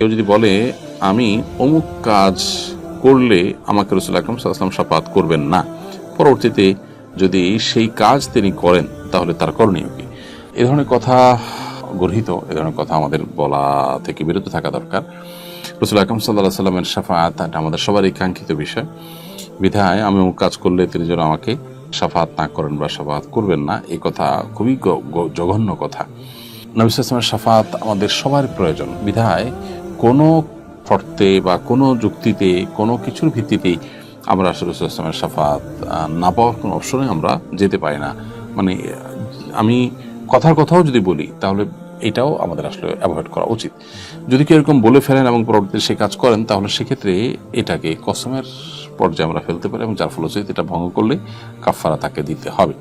কেউ যদি বলে, আমি অমুক কাজ করলে আমাকে রসুল আকরম সাল্লাম সাপাত করবেন না। পরবর্তীতে যদি সেই কাজ তিনি করেন, তাহলে তার করণীয় কি? এ ধরনের কথা গর্হিত, এ ধরনের কথা আমাদের বলা থেকে বিরত থাকা দরকার। রসুল আকরম সাল্লাহ সাল্লামের সাফাত এটা আমাদের সবারই কাঙ্ক্ষিত বিষয়। বিধায় আমি অমুক কাজ করলে তিনি যেন আমাকে সাফাত না করেন বা সাফাত করবেন না এই কথা খুবই জঘন্য কথা। নবী সালামের সাফাত আমাদের সবার প্রয়োজন। বিধায় কোনো শর্তে বা কোনো যুক্তিতে, কোনো কিছুর ভিত্তিতেই আমরা রসুলামের সাফাত না পাওয়ার কোনো অপশনে আমরা যেতে পারি না। মানে আমি কথার কথাও যদি বলি, তাহলে এটাও আমাদের আসলে অ্যাভয়েড করা উচিত। যদি কেউ এরকম বলে ফেলেন এবং পরবর্তীতে সে কাজ করেন, তাহলে সেক্ষেত্রে এটাকে কসমের পর্যায়ে আমরা ফেলতে পারি এবং যার ফলশ্রুতিতে এটা ভঙ্গ করলে কাফারা তাকে দিতে হবে।